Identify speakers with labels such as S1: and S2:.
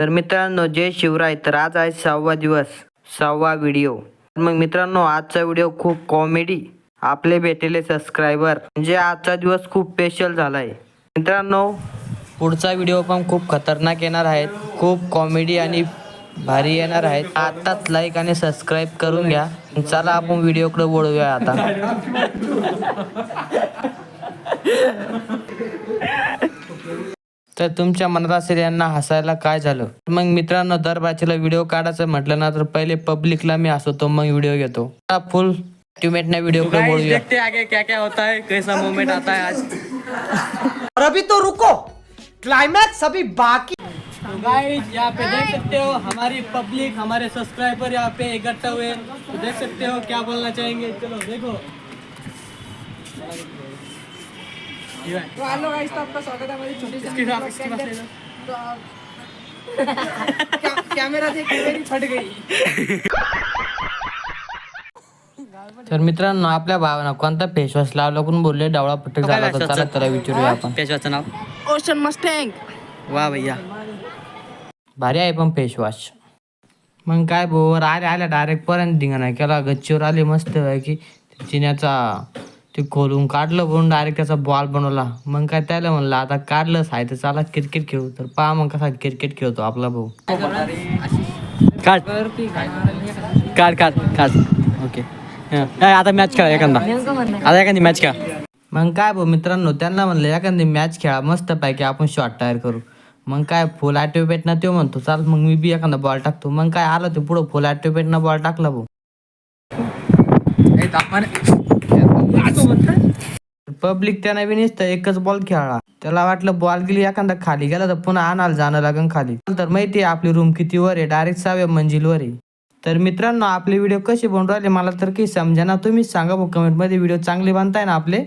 S1: तर मित्रांनो जय शिवराय. तर आज आहे सहावा दिवस सहावा व्हिडिओ. मग मित्रांनो आजचा व्हिडिओ खूप कॉमेडी आपले भेटलेले सबस्क्रायबर म्हणजे आजचा दिवस खूप स्पेशल झालाय. मित्रांनो पुढचा व्हिडिओ पण खूप खतरनाक येणार आहेत खूप कॉमेडी आणि भारी येणार आहेत आताच लाईक आणि सबस्क्राईब करून घ्या. चला आपण व्हिडिओकडे वळूया आता. तर तुमच्या मनात असेल यांना हसायला काय झालं? मग मित्रांनो दर बाचीला व्हिडिओ काढायचं म्हटलं ना तर पहिले पब्लिकला मी हसवतो मग व्हिडिओ घेतो. फुल ना व्हिडिओ कडे वळूया.
S2: देखते आगे क्या क्या होता है कैसा मोमेंट आता है आज.
S3: और अभी तो रुको। क्लाइमैक्स अभी बाकी।
S2: तो गाइस यहाँ पे देख सकते हो हमारी पब्लिक हमारे सब्सक्राइबर यहाँ पे इकट्ठा हुए तो देख सकते हो क्या बोलना चाहेंगे? चलो देखो।
S4: तो हेलो गाइस तो आपका स्वागत है हमारी छोटी सी कैमरा फट गई
S1: तर मित्रांनो आपल्या भावानं कोणता फेस वॉश लावला पण बोलले डावळा पट्टी झाला तर चला त्याला विचारूया आपण.
S2: पेशवाचं नाव?
S4: ओशन मस्टैंग
S2: वाह भैया.
S1: भारी आहे पण फेस वॉश मग काय भाऊ आले आल्या डायरेक्ट पर्यंत धिंगाणा केला गच्चीवर आले मस्त की चिन्याचा ते खोलून काढलं बनवून डायरेक्ट त्याचा बॉल बनवला. मग काय त्याला म्हणलं आता काढलं साय तर चला क्रिकेट खेळू. तर पहा मग कसा क्रिकेट खेळतो आपला भाऊ.
S2: काढ. काढ काढ काढ. ओके आता मॅच खेळा एखादा. आता एखादी मॅच खेळा.
S1: मग काय भाऊ मित्रांनो त्यांना म्हणलं एखादी मॅच खेळा मस्त पैकी आपण शॉर्ट टायर करू. मग काय फुल आटो पेटना तो म्हणतो चाल मग मी बी एखादा बॉल टाकतो. मग काय आलं ते पुढं फुल आटो पेटना बॉल टाकला भाऊ. पब्लिक त्याने बी एकच बॉल खेळला. त्याला वाटलं बॉल गेली एखादा खाली गेला तर पुन्हा आणायला जाणं लागन खाली. तर माहिती आहे आपली रूम किती वर आहे? डायरेक्ट सहाव्या मंजिलवर आहे. तर मित्रांनो आपले व्हिडिओ कसे बनून राहिले मला तर काही समजा ना तुम्ही सांगा भाऊ कमेंटमध्ये व्हिडिओ चांगले बनताय ना आपले?